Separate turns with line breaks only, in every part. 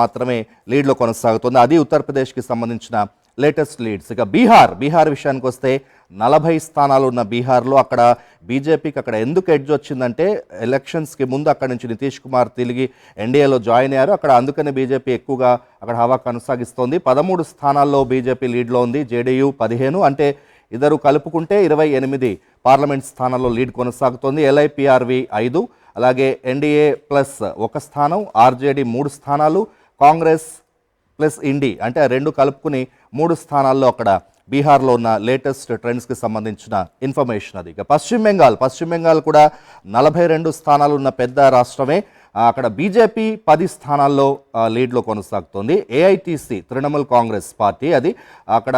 మాత్రమే లీడ్లో కొనసాగుతుంది. అది ఉత్తరప్రదేశ్కి సంబంధించిన లేటెస్ట్ లీడ్స్ ఇక బీహార్ బీహార్ విషయానికి వస్తే నలభై స్థానాలు ఉన్న బీహార్లో అక్కడ బీజేపీకి అక్కడ ఎందుకు ఎడ్జ్ వచ్చిందంటే ఎలక్షన్స్కి ముందు అక్కడ నుంచి నితీష్ కుమార్ తిరిగి ఎన్డీఏలో జాయిన్ అయ్యారు. అక్కడ అందుకనే బీజేపీ ఎక్కువగా అక్కడ హవా కొనసాగిస్తోంది. పదమూడు స్థానాల్లో బీజేపీ లీడ్లో ఉంది. జేడీయూ పదిహేను. అంటే ఇద్దరు కలుపుకుంటే ఇరవై ఎనిమిది పార్లమెంట్ స్థానాల్లో లీడ్ కొనసాగుతోంది. ఎల్ఐపిఆర్వి ఐదు. అలాగే ఎన్డీఏ ప్లస్ ఒక స్థానం. ఆర్జేడీ మూడు స్థానాలు. కాంగ్రెస్ ప్లస్ ఇండి అంటే ఆ రెండు కలుపుకుని మూడు స్థానాల్లో అక్కడ బీహార్లో ఉన్న లేటెస్ట్ ట్రెండ్స్కి సంబంధించిన ఇన్ఫర్మేషన్ అది. ఇక పశ్చిమ బెంగాల్ పశ్చిమ బెంగాల్ కూడా నలభై రెండు స్థానాలు ఉన్న పెద్ద రాష్ట్రమే. అక్కడ బీజేపీ పది స్థానాల్లో లీడ్లో కొనసాగుతోంది. ఏఐటీసీ తృణమూల్ కాంగ్రెస్ పార్టీ అది. అక్కడ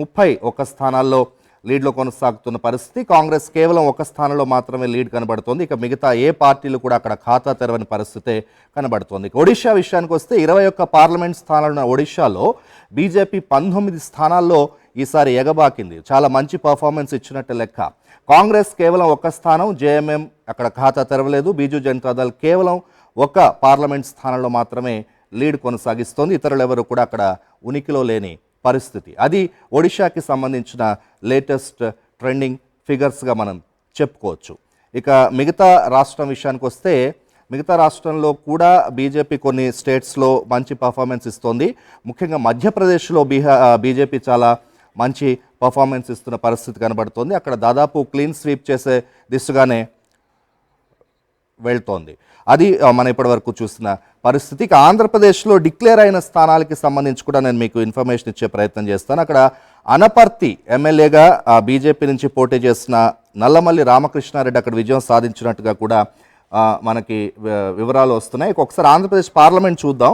ముప్పై ఒక స్థానాల్లో లీడ్లో కొనసాగుతున్న పరిస్థితి. కాంగ్రెస్ కేవలం ఒక స్థానంలో మాత్రమే లీడ్ కనబడుతోంది. ఇక మిగతా ఏ పార్టీలు కూడా అక్కడ ఖాతా తెరవని పరిస్థితే కనబడుతోంది. ఒడిషా విషయానికి వస్తే ఇరవై ఒక్క పార్లమెంట్ స్థానాలున్న ఒడిషాలో బీజేపీ పంతొమ్మిది స్థానాల్లో ఈసారి ఎగబాకింది. చాలా మంచి పర్ఫార్మెన్స్ ఇచ్చినట్టు లెక్క. కాంగ్రెస్ కేవలం ఒక స్థానం జేఎంఎం అక్కడ ఖాతా తెరవలేదు. బీజు జనతాదళ్ కేవలం ఒక పార్లమెంట్ స్థానంలో మాత్రమే లీడ్ కొనసాగిస్తోంది. ఇతరులెవరు కూడా అక్కడ ఉనికిలో లేని పరిస్థితి. అది ఒడిషాకి సంబంధించిన లేటెస్ట్ ట్రెండింగ్ ఫిగర్స్గా మనం చెప్పుకోవచ్చు. ఇక మిగతా రాష్ట్రం విషయానికి వస్తే మిగతా రాష్ట్రంలో కూడా బీజేపీ కొన్ని స్టేట్స్లో మంచి పర్ఫార్మెన్స్ ఇస్తోంది. ముఖ్యంగా మధ్యప్రదేశ్లో బీహా బీజేపీ చాలా మంచి పర్ఫార్మెన్స్ ఇస్తున్న పరిస్థితి కనబడుతోంది. అక్కడ దాదాపు క్లీన్ స్వీప్ చేసే దిశగానే వెళ్తోంది. అది మనం ఇప్పటివరకు చూసిన పరిస్థితి. ఇక ఆంధ్రప్రదేశ్లో డిక్లేర్ అయిన స్థానాలకి సంబంధించి కూడా నేను మీకు ఇన్ఫర్మేషన్ ఇచ్చే ప్రయత్నం చేస్తాను. అక్కడ అనపర్తి ఎమ్మెల్యేగా బీజేపీ నుంచి పోటీ చేసిన నల్లమల్లి రామకృష్ణారెడ్డి అక్కడ విజయం సాధించినట్టుగా కూడా మనకి వివరాలు వస్తున్నాయి. ఒకసారి ఆంధ్రప్రదేశ్ పార్లమెంట్ చూద్దాం.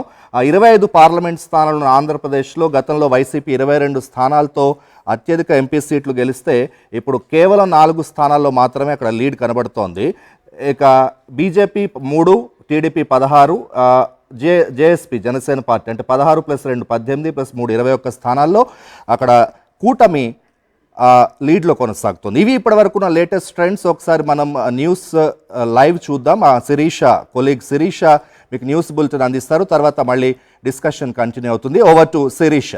ఇరవై ఐదు పార్లమెంట్ స్థానాలను ఆంధ్రప్రదేశ్లో గతంలో వైసీపీ ఇరవై రెండు స్థానాలతో అత్యధిక ఎంపీ సీట్లు గెలిస్తే ఇప్పుడు కేవలం నాలుగు స్థానాల్లో మాత్రమే అక్కడ లీడ్ కనబడుతోంది. ఇక బీజేపీ మూడు టీడీపీ పదహారు జే జేఎస్పీ జనసేన పార్టీ అంటే పదహారు ప్లస్ రెండు పద్దెనిమిది ప్లస్ మూడు ఇరవై ఒక్క స్థానాల్లో అక్కడ కూటమి లీడ్లో కొనసాగుతుంది. ఇవి ఇప్పటి వరకు ఉన్న లేటెస్ట్ ట్రెండ్స్. ఒకసారి మనం న్యూస్ లైవ్ చూద్దాం. ఆ శిరీష కొలీగ్ శిరీష మీకు న్యూస్ బులెటిన్ అందిస్తారు. తర్వాత మళ్ళీ డిస్కషన్ కంటిన్యూ అవుతుంది. Over to Sirisha.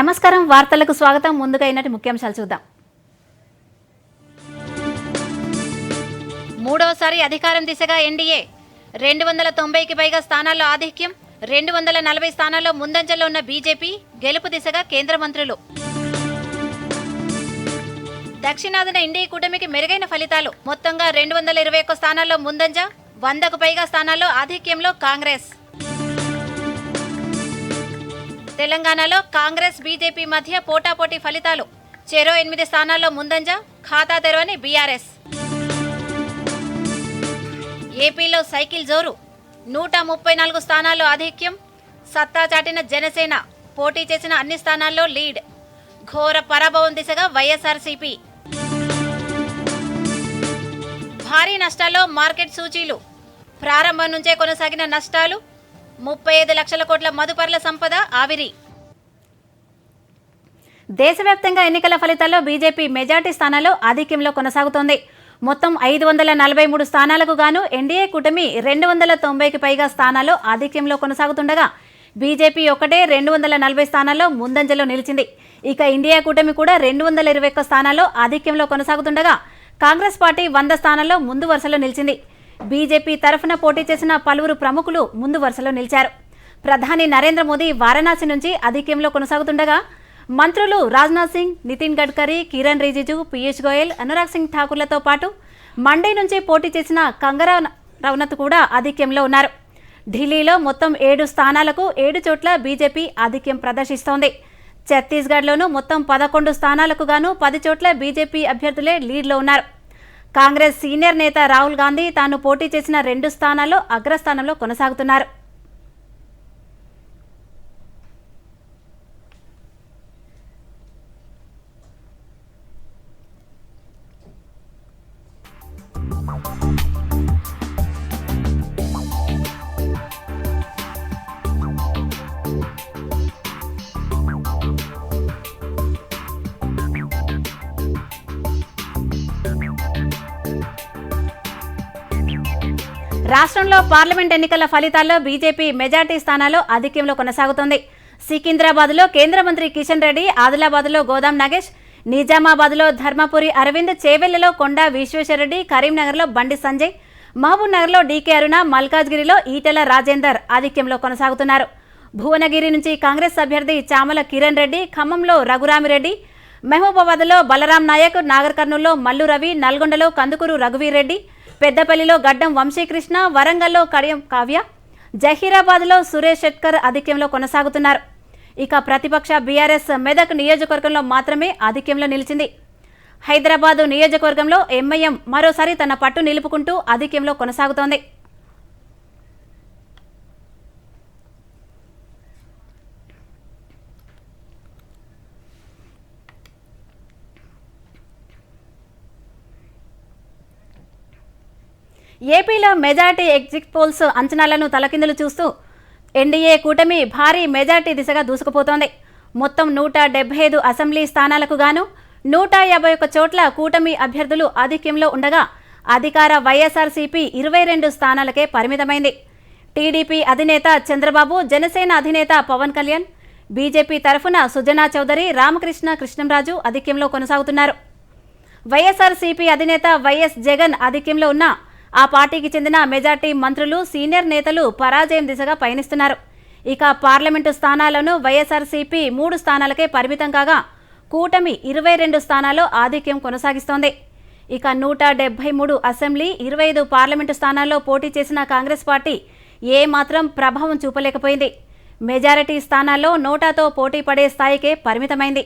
నమస్కారం. వార్తలకు స్వాగతం. ముందుగా అయినట్టు ముఖ్యాంశాలు చూద్దాం. మూడవసారి అధికారం దిశగా ఎన్డీఏ. రెండు వందల తొంభైకి పైగా స్థానాల్లో ఆధిక్యం రెండు వందల నలభై స్థానాల్లో ముందంజలో ఉన్న బీజేపీ గెలుపు దిశగా కేంద్ర మంత్రులు. దక్షిణాదిన ఇండియా కూటమికి మెరుగైన ఫలితాలు. మొత్తంగా రెండు వందల ఇరవై ఒక్క స్థానాల్లో ముందంజ వందకు పైగా స్థానాల్లో ఆధిక్యంలో కాంగ్రెస్. తెలంగాణలో కాంగ్రెస్ బీజేపీ మధ్య పోటాపోటీ ఫలితాలు. చెరో ఎనిమిది స్థానాల్లో ముందంజ ఖాతా తెరవని బీఆర్ఎస్. ఏపీలో సైకిల్ జోరు. నూట ముప్పై నాలుగు స్థానాల్లో ఆధిక్యం. సత్తా చాటిన జనసేన పోటీ చేసిన అన్ని స్థానాల్లో లీడ్. ఘోర పరాభవం దిశగా వైఎస్ఆర్సీపీ. భారీ నష్టాల్లో మార్కెట్ సూచీలు. ప్రారంభం నుంచే కొనసాగిన నష్టాలు. ముప్పై ఐదు లక్షల కోట్ల మదుపర్ల సంపద ఆవిరి. దేశవ్యాప్తంగా ఎన్నికల ఫలితాల్లో బీజేపీ మెజార్టీ స్థానాల్లో ఆధిక్యంలో కొనసాగుతోంది. మొత్తం ఐదు వందల నలభై మూడు స్థానాలకు గాను ఎన్డీఏ కూటమి రెండు వందల తొంభైకి పైగా స్థానాల్లో ఆధిక్యంలో కొనసాగుతుండగా బీజేపీ ఒకటే రెండు వందల నలభై స్థానాల్లో ముందంజలో నిలిచింది. ఇక ఇండియా కూటమి కూడా రెండు వందల ఇరవై ఒక్క స్థానాల్లో ఆధిక్యంలో కొనసాగుతుండగా కాంగ్రెస్ పార్టీ వంద స్థానాల్లో ముందు వరుసలో నిలిచింది. బీజేపీ తరఫున పోటీ చేసిన పలువురు ప్రముఖులు ముందు వరుసలో నిలిచారు. ప్రధాని నరేంద్ర మోదీ వారణాసి నుంచి ఆధిక్యంలో కొనసాగుతుండగా మంత్రులు రాజ్నాథ్ సింగ్ నితిన్ గడ్కరీ కిరణ్ రిజిజు పీయూష్ గోయల్ అనురాగ్ సింగ్ ఠాకూర్లతో పాటు మండే నుంచి పోటీ చేసిన కంగరా రవణత్ కూడా ఆధిక్యంలో ఉన్నారు. ఢిల్లీలో మొత్తం ఏడు స్థానాలకు ఏడు చోట్ల బీజేపీ ఆధిక్యం ప్రదర్శిస్తోంది. ఛత్తీస్గఢ్లోనూ మొత్తం పదకొండు స్థానాలకు గాను పది చోట్ల బీజేపీ అభ్యర్థులే లీడ్లో ఉన్నారు. కాంగ్రెస్ సీనియర్ నేత రాహుల్ గాంధీ తాను పోటీ చేసిన రెండు స్థానాల్లో అగ్రస్థానంలో కొనసాగుతున్నారు. రాష్ట్రంలో పార్లమెంట్ ఎన్నికల ఫలితాల్లో బీజేపీ మెజార్టీ స్థానాల్లో ఆధిక్యంలో కొనసాగుతోంది. సికింద్రాబాద్లో కేంద్ర మంత్రి కిషన్ రెడ్డి ఆదిలాబాద్లో గోదాం నాగేష్ నిజామాబాద్లో ధర్మపురి అరవింద్ చేవెళ్ళలో కొండా విశ్వేశ్వరరెడ్డి కరీంనగర్లో బండి సంజయ్ మహబూబ్ నగర్లో డీకే అరుణ మల్కాజ్గిరిలో ఈటెల రాజేందర్ ఆధిక్యంలో కొనసాగుతున్నారు. భువనగిరి నుంచి కాంగ్రెస్ అభ్యర్థి చామల కిరణ్ రెడ్డి ఖమ్మంలో రఘురామిరెడ్డి మహబూబాబాద్లో బలరాం నాయక్ నాగర్ కర్నూల్లో మల్లు రవి నల్గొండలో కందుకూరు రఘువీర్ రెడ్డి పెద్దపల్లిలో గడ్డం వంశీకృష్ణ వరంగల్లో కడియం కావ్య జహీరాబాద్లో సురేష్ షెట్కర్ ఆధిక్యంలో కొనసాగుతున్నారు. ఇక ప్రతిపక్ష బీఆర్ఎస్ మెదక్ నియోజకవర్గంలో మాత్రమే ఆధిక్యంలో నిలిచింది. హైదరాబాదు నియోజకవర్గంలో ఎంఐఎం మరోసారి తన పట్టు నిలుపుకుంటూ ఆధిక్యంలో కొనసాగుతోంది. ఏపీలో మెజార్టీ ఎగ్జిట్ పోల్స్ అంచనాలను తలకిందులు చూస్తూ ఎన్డీఏ కూటమి భారీ మెజార్టీ దిశగా దూసుకుపోతోంది. మొత్తం నూట డెబ్బై ఐదు అసెంబ్లీ స్థానాలకు గాను నూట యాభై ఒక్క చోట్ల కూటమి అభ్యర్థులు ఆధిక్యంలో ఉండగా అధికార వైఎస్ఆర్సీపీ ఇరవై రెండు స్థానాలకే పరిమితమైంది. టీడీపీ అధినేత చంద్రబాబు జనసేన అధినేత పవన్ కళ్యాణ్ బీజేపీ తరఫున సుజనా చౌదరి రామకృష్ణ కృష్ణంరాజు ఆధిక్యంలో కొనసాగుతున్నారు. వైఎస్ఆర్సీపీ అధినేత వైఎస్ జగన్ ఆధిక్యంలో ఉన్న ఆ పార్టీకి చెందిన మెజార్టీ మంత్రులు సీనియర్ నేతలు పరాజయం దిశగా పయనిస్తున్నారు. ఇక పార్లమెంటు స్థానాలను వైఎస్ఆర్సీపీ మూడు స్థానాలకే పరిమితం కాగా కూటమి ఇరవై రెండు స్థానాల్లో ఆధిక్యం కొనసాగిస్తోంది. ఇక నూట డెబ్బై మూడు అసెంబ్లీ ఇరవై ఐదు పార్లమెంటు స్థానాల్లో పోటీ చేసిన కాంగ్రెస్ పార్టీ ఏమాత్రం ప్రభావం చూపలేకపోయింది. మెజారిటీ స్థానాల్లో నోటాతో పోటీ పడే స్థాయికే పరిమితమైంది.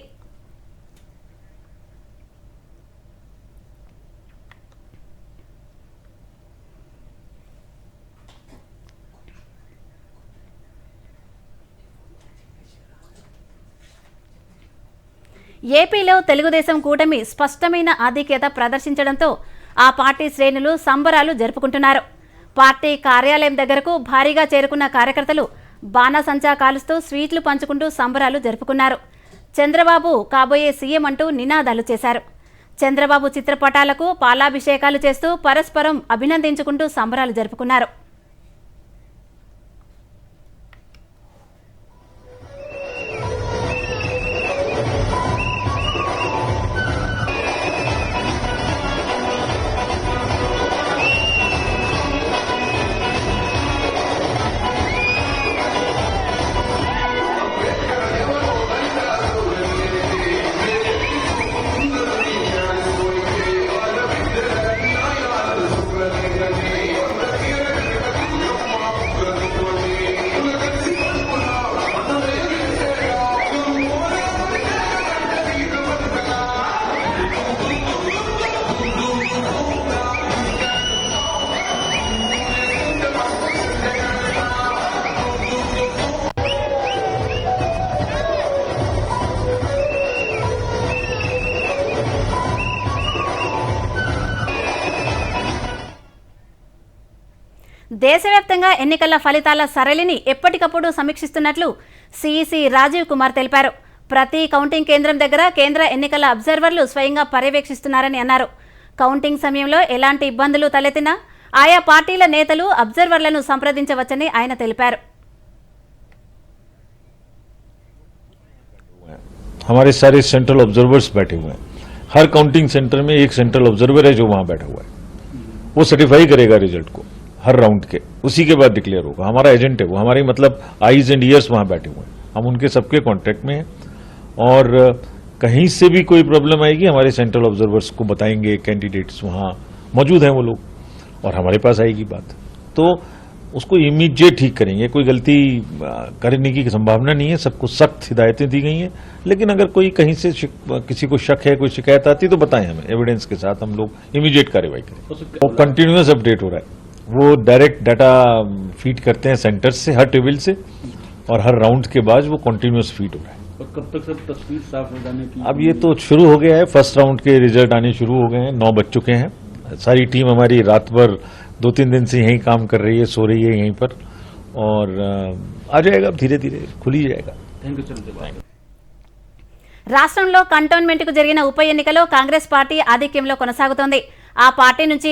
ఏపీలో తెలుగుదేశం కూటమి స్పష్టమైన ఆధిక్యత ప్రదర్శించడంతో ఆ పార్టీ శ్రేణులు సంబరాలు జరుపుకుంటున్నారు. పార్టీ కార్యాలయం దగ్గరకు భారీగా చేరుకున్న కార్యకర్తలు బాణాసంచా కాలుస్తూ స్వీట్లు పంచుకుంటూ సంబరాలు జరుపుకున్నారు. చంద్రబాబు కాబోయే సీఎం అంటూ నినాదాలు చేశారు. చంద్రబాబు చిత్రపటాలకు పాలాభిషేకాలు చేస్తూ పరస్పరం అభినందించుకుంటూ సంబరాలు జరుపుకున్నారు. దేశవ్యాప్తంగా ఎన్నికల ఫలితాల సరళిని ఎప్పటికప్పుడు సమీక్షిస్తున్నట్లు సిఈసి రాజీవ్ కుమార్ తెలిపారు ప్రతి కౌంటింగ్ కేంద్రం దగ్గర కేంద్ర ఎన్నికల అబ్జర్వర్లు స్వయంగా పర్యవేక్షిస్తున్నారని అన్నారు కౌంటింగ్ సమయంలో ఎలాంటి ఇబ్బందులు తలెత్తినా ఆయా పార్టీల నేతలు అబ్జర్వర్లను సంప్రదించవచ్చని ఆయన తెలిపారు
हमारे सारे सेंट्रल ऑब्जर्वर्स बैठे हुए हैं हर काउंटिंग सेंटर में एक सेंट्रल ऑब्जर्वर है जो वहां बैठा हुआ है वो सर्टिफाई करेगा रिजल्ट को हर राउंड के उसी के बाद डिक्लेयर होगा। हमारा एजेंट है वो हमारे मतलब आईज एंड ईयर्स वहाँ बैठे हुए हैं। हम उनके सबके कॉन्टेक्ट में हैं। और कहीं से भी कोई प्रॉब्लम आएगी हमारे सेंट्रल ऑब्जर्वर्स को बताएँगे कैंडिडेट्स वहाँ मौजूद हैं वो लोग और हमारे पास आएगी बात। तो उसको इमीडिएट ठीक करेंगे। कोई गलती करने की संभावना नहीं है। सबको सख्त हिदायतें दी गई हैं। लेकिन अगर कोई कहीं से किसी को शक है कोई शिकायत आती है तो बताएँ हमें। एविडेंस के साथ हम लोग इमीडिएट कार्रवाई करें। और कंटिन्यूस अपडेट हो रहा है। वो डायरेक्ट डाटा फीड करते हैं सेंटर्स से हर टेबल से और हर राउंड के बाद वो कंटिन्यूस फीड हो रहा है
और कब तक सब तस्वीर साफ हो जाने की
अब ये तो शुरू हो गया है फर्स्ट राउंड के रिजल्ट आने शुरू हो गए हैं नौ बज चुके हैं सारी टीम हमारी रात भर दो तीन दिन से यहीं काम कर रही है सो रही है यहीं पर और अ, आ जाएगा धीरे धीरे खुल ही जाएगा
थैंक यू चलते बाय
రాష్ట్రంలో కంటోన్మెంట్కు జరిగిన ఉప ఎన్నికలో కాంగ్రెస్ పార్టీ ఆధిక్యంలో కొనసాగుతోంది ఆ పార్టీ నుంచి